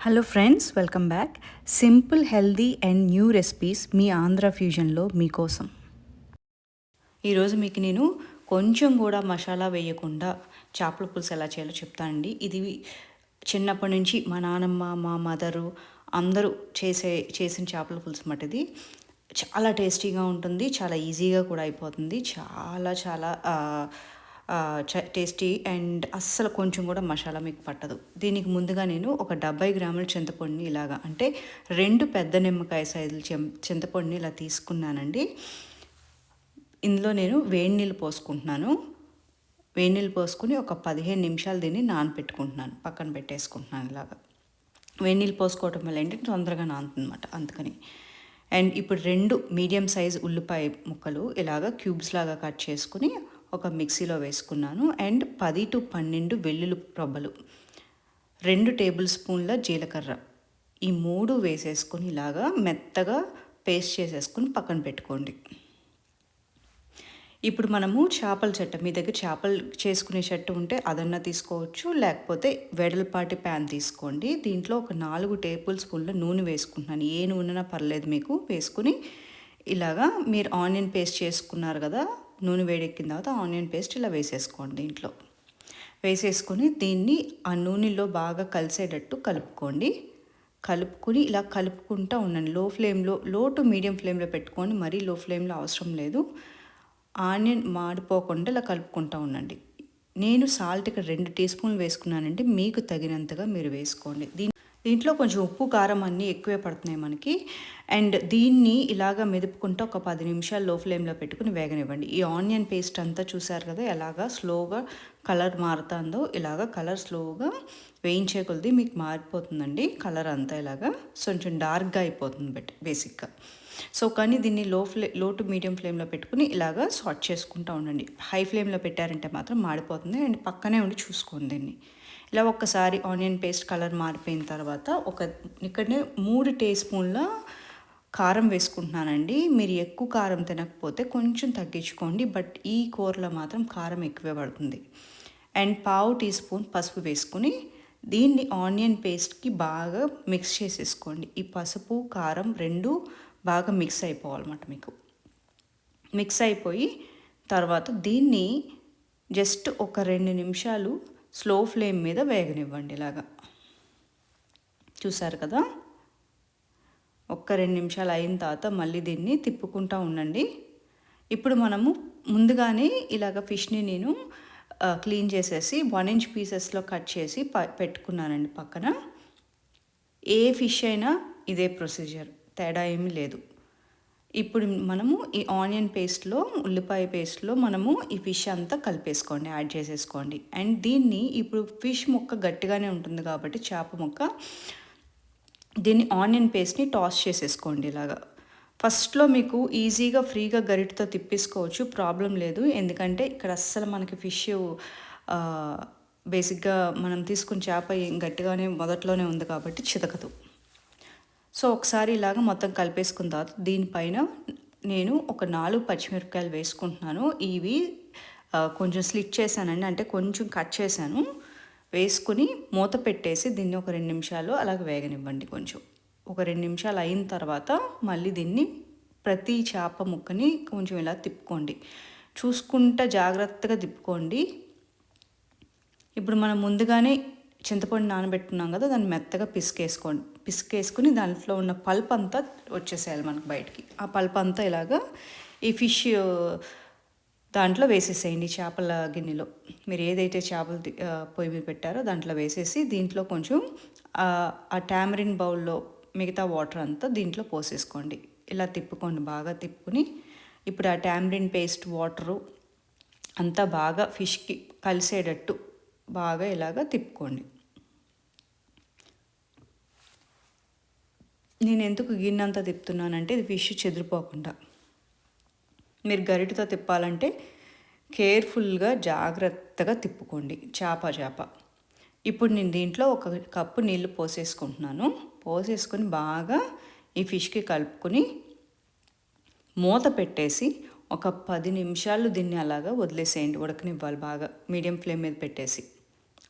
Hello friends welcome back simple healthy and new recipes మీ ఆంధ్ర ఫ్యూజన్లో మీకోసం. ఈరోజు మీకు నేను కొంచెం కూడా మసాలా వేయకుండా చేపల పులుసు ఎలా చేయాలో చెప్తానండి ఇది చిన్నప్పటి నుంచి మా నానమ్మ మా మదరు అందరూ చేసే చేసిన చేపల పులుసు మటుది చాలా టేస్టీగా ఉంటుంది చాలా ఈజీగా కూడా అయిపోతుంది చాలా చాలా టేస్టీ అండ్ అస్సలు కొంచెం కూడా మసాలా మీకు పట్టదు. దీనికి ముందుగా నేను ఒక డెబ్బై గ్రాముల చింతపండుని ఇలాగా అంటే రెండు పెద్ద నిమ్మకాయ సైజులు చింతపండుని ఇలా తీసుకున్నానండి. ఇందులో నేను వేడి నీళ్ళు పోసుకుంటున్నాను. వేడి నీళ్ళు పోసుకుని ఒక పదిహేను నిమిషాలు దీన్ని నానపెట్టుకుంటున్నాను. పక్కన పెట్టేసుకుంటున్నాను ఇలాగా. వేడి నీళ్ళు పోసుకోవటం వల్ల ఏంటంటే తొందరగా నానుతుందన్నమాట అందుకని. అండ్ ఇప్పుడు రెండు మీడియం సైజ్ ఉల్లిపాయ ముక్కలు ఇలాగ క్యూబ్స్ లాగా కట్ చేసుకుని ఒక మిక్సీలో వేసుకున్నాను. అండ్ పది టు పన్నెండు వెల్లుల్లి రబ్బలు. రెండు టేబుల్ స్పూన్ల జీలకర్ర. ఈ మూడు వేసేసుకొని ఇలాగా మెత్తగా పేస్ట్ చేసేసుకొని పక్కన పెట్టుకోండి. ఇప్పుడు మనము చేపల చెట్టు మీ దగ్గర చేపలు చేసుకునే చెట్టు ఉంటే అదన్నా తీసుకోవచ్చు. లేకపోతే వెడల్పాటి ప్యాన్ తీసుకోండి. దీంట్లో ఒక నాలుగు టేబుల్ స్పూన్ల నూనె వేసుకుంటున్నాను. ఏ నూనెనా పర్లేదు మీకు. వేసుకుని ఇలాగా మీరు ఆనియన్ పేస్ట్ చేసుకున్నారు కదా నూనె వేడెక్కిన తర్వాత ఆనియన్ పేస్ట్ ఇలా వేసేసుకోండి దీంట్లో. వేసేసుకొని దీన్ని ఆ నూనెలో బాగా కలిసేటట్టు కలుపుకోండి. కలుపుకొని ఇలా కలుపుకుంటూ ఉండండి. లో ఫ్లేమ్లో లో టు మీడియం ఫ్లేమ్లో పెట్టుకొని మరీ లో ఫ్లేమ్లో అవసరం లేదు. ఆనియన్ మాడిపోకుండా ఇలా కలుపుకుంటూ ఉండండి. నేను సాల్ట్ ఇక్కడ రెండు టీ స్పూన్లు వేసుకున్నానంటే మీకు తగినంతగా మీరు వేసుకోండి. దీని దీంట్లో కొంచెం ఉప్పు కారం అన్నీ ఎక్కువే పడుతున్నాయి మనకి. అండ్ దీన్ని ఇలాగా మెదుపుకుంటూ ఒక పది నిమిషాలు లో ఫ్లేమ్లో పెట్టుకుని వేగనివ్వండి. ఈ ఆనియన్ పేస్ట్ అంతా చూసారు కదా ఎలాగా స్లోగా కలర్ మారుతుందో ఇలాగా కలర్ స్లోగా వేయించే కొద్ది మీకు మారిపోతుందండి కలర్ అంతా ఇలాగా. కొంచెం డార్క్గా అయిపోతుంది బట్ బేసిక్గా. సో కానీ దీన్ని లో ఫ్లే లో టు మీడియం ఫ్లేమ్లో పెట్టుకుని ఇలాగా సార్ట్ చేసుకుంటూ ఉండండి. హై ఫ్లేమ్లో పెట్టారంటే మాత్రం మాడిపోతుంది. అండ్ పక్కనే ఉండి చూసుకోండి దీన్ని. ఇలా ఒక్కసారి ఆనియన్ పేస్ట్ కలర్ మారిపోయిన తర్వాత ఒక ఇక్కడనే మూడు టీ స్పూన్ల కారం వేసుకుంటున్నానండి. మీరు ఎక్కువ కారం తినకపోతే కొంచెం తగ్గించుకోండి. బట్ ఈ కూరలో మాత్రం కారం ఎక్కువే పడుతుంది. అండ్ పావు టీ స్పూన్ పసుపు వేసుకుని దీన్ని ఆనియన్ పేస్ట్కి బాగా మిక్స్ చేసేసుకోండి. ఈ పసుపు కారం రెండు బాగా మిక్స్ అయిపోవాలన్నమాట మీకు. మిక్స్ అయిపోయి తర్వాత దీన్ని జస్ట్ ఒక రెండు నిమిషాలు స్లో ఫ్లేమ్ మీద వేగనివ్వండి ఇలాగా. చూసారు కదా? ఒక్క రెండు నిమిషాలు అయిన తర్వాత మళ్ళీ దీన్ని తిప్పుకుంటూ ఉండండి. ఇప్పుడు మనము ముందుగానే ఇలాగ ఫిష్ని నేను క్లీన్ చేసేసి వన్ ఇంచ్ పీసెస్లో కట్ చేసి ప పెట్టుకున్నానండి పక్కన. ఏ ఫిష్ అయినా ఇదే ప్రొసీజర్ తేడా ఏమీ లేదు. ఇప్పుడు మనము ఈ ఆనియన్ పేస్ట్లో ఉల్లిపాయ పేస్ట్లో మనము ఈ ఫిష్ అంతా కలిపేసుకోండి యాడ్ చేసేసుకోండి. అండ్ దీన్ని ఇప్పుడు ఫిష్ మొక్క గట్టిగానే ఉంటుంది కాబట్టి చేప మొక్క దీన్ని ఆనియన్ పేస్ట్ని టాస్ చేసేసుకోండి ఇలాగా. ఫస్ట్లో మీకు ఈజీగా ఫ్రీగా గరిటతో తిప్పేసుకోవచ్చు. ప్రాబ్లం లేదు. ఎందుకంటే ఇక్కడ అస్సలు మనకి ఫిష్ బేసిక్గా మనం తీసుకున్న చేప ఏం గట్టిగానే మొదట్లోనే ఉంది కాబట్టి చితకదు. సో ఒకసారి ఇలాగ మొత్తం కలిపేసుకున్న తర్వాత దీనిపైన నేను ఒక నాలుగు పచ్చిమిరపకాయలు వేసుకుంటున్నాను. ఇవి కొంచెం స్లిట్ చేశానండి. అంటే కొంచెం కట్ చేశాను. వేసుకుని మూత పెట్టేసి దీన్ని ఒక రెండు నిమిషాలు అలాగ వేగనివ్వండి కొంచెం. ఒక రెండు నిమిషాలు అయిన తర్వాత మళ్ళీ దీన్ని ప్రతి చేప ముక్కని కొంచెం ఇలా తిప్పుకోండి. చూసుకుంటా జాగ్రత్తగా తిప్పుకోండి. ఇప్పుడు మనం ముందుగానే చింతపండు నానబెట్టుకున్నాం కదా దాన్ని మెత్తగా పిసికేసుకోండి. పిసికేసుకుని దాంట్లో ఉన్న పల్ప్ అంతా వచ్చేసేయాలి మనకు బయటికి. ఆ పల్ప్ అంతా ఇలాగా ఈ ఫిష్ దాంట్లో వేసేసేయండి చేపల గిన్నెలో. మీరు ఏదైతే చేపలు పొయ్యి మీద పెట్టారో దాంట్లో వేసేసి దీంట్లో కొంచెం ఆ, టామరిన్ బౌల్లో మిగతా వాటర్ అంతా దీంట్లో పోసేసుకోండి. ఇలా తిప్పుకోండి బాగా తిప్పుకుని. ఇప్పుడు ఆ టామరిన్ పేస్ట్ వాటరు అంతా బాగా ఫిష్కి కలిసేటట్టు బాగా ఇలాగా తిప్పుకోండి. నేను ఎందుకు గిన్నె అంతా తిప్పుతున్నానంటే ఇది ఫిష్ చెదిరిపోకుండా. మీరు గరిటతో తిప్పాలంటే కేర్ఫుల్గా జాగ్రత్తగా తిప్పుకోండి. చేప చేప. ఇప్పుడు నేను దీంట్లో ఒక కప్పు నీళ్ళు పోసేసుకుంటున్నాను. పోసేసుకొని బాగా ఈ ఫిష్కి కలుపుకొని మూత పెట్టేసి ఒక పది నిమిషాలు దీన్ని అలాగా వదిలేసేయండి. ఉడకనివ్వాలి బాగా. మీడియం ఫ్లేమ్ మీద పెట్టేసి.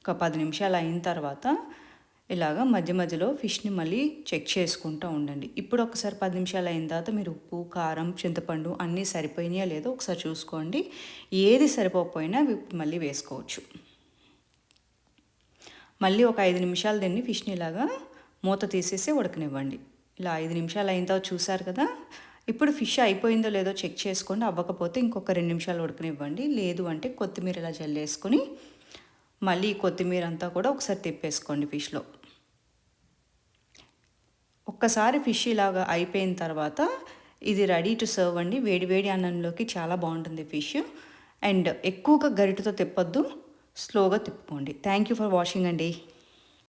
ఒక పది నిమిషాలు అయిన తర్వాత ఇలాగా మధ్య మధ్యలో ఫిష్ని మళ్ళీ చెక్ చేసుకుంటూ ఉండండి. ఇప్పుడు ఒకసారి పది నిమిషాలు అయిన తర్వాత మీరు ఉప్పు కారం చింతపండు అన్నీ సరిపోయినాయా లేదో ఒకసారి చూసుకోండి. ఏది సరిపోకపోయినా మళ్ళీ వేసుకోవచ్చు. మళ్ళీ ఒక ఐదు నిమిషాలు దీన్ని ఫిష్ని ఇలాగా మూత తీసేసి ఉడకనివ్వండి. ఇలా ఐదు నిమిషాలు అయిన తర్వాత చూసారు కదా ఇప్పుడు ఫిష్ అయిపోయిందో లేదో చెక్ చేసుకోండి. అవ్వకపోతే ఇంకొక రెండు నిమిషాలు ఉడకనివ్వండి. లేదు అంటే కొత్తిమీర ఇలా జల్లేసుకొని మళ్ళీ కొత్తిమీర అంతా కూడా ఒకసారి తిప్పేసుకోండి ఫిష్లో. ఒక్కసారి ఫిష్ ఇలాగా అయిపోయిన తర్వాత ఇది రెడీ టు సర్వ్ అండి. వేడి వేడి అన్నంలోకి చాలా బాగుంటుంది ఫిష్. అండ్ ఎక్కువగా గరిటతో తిప్పొద్దు. స్లోగా తిప్పుకోండి. థ్యాంక్ యూ ఫర్ వాషింగ్ అండి.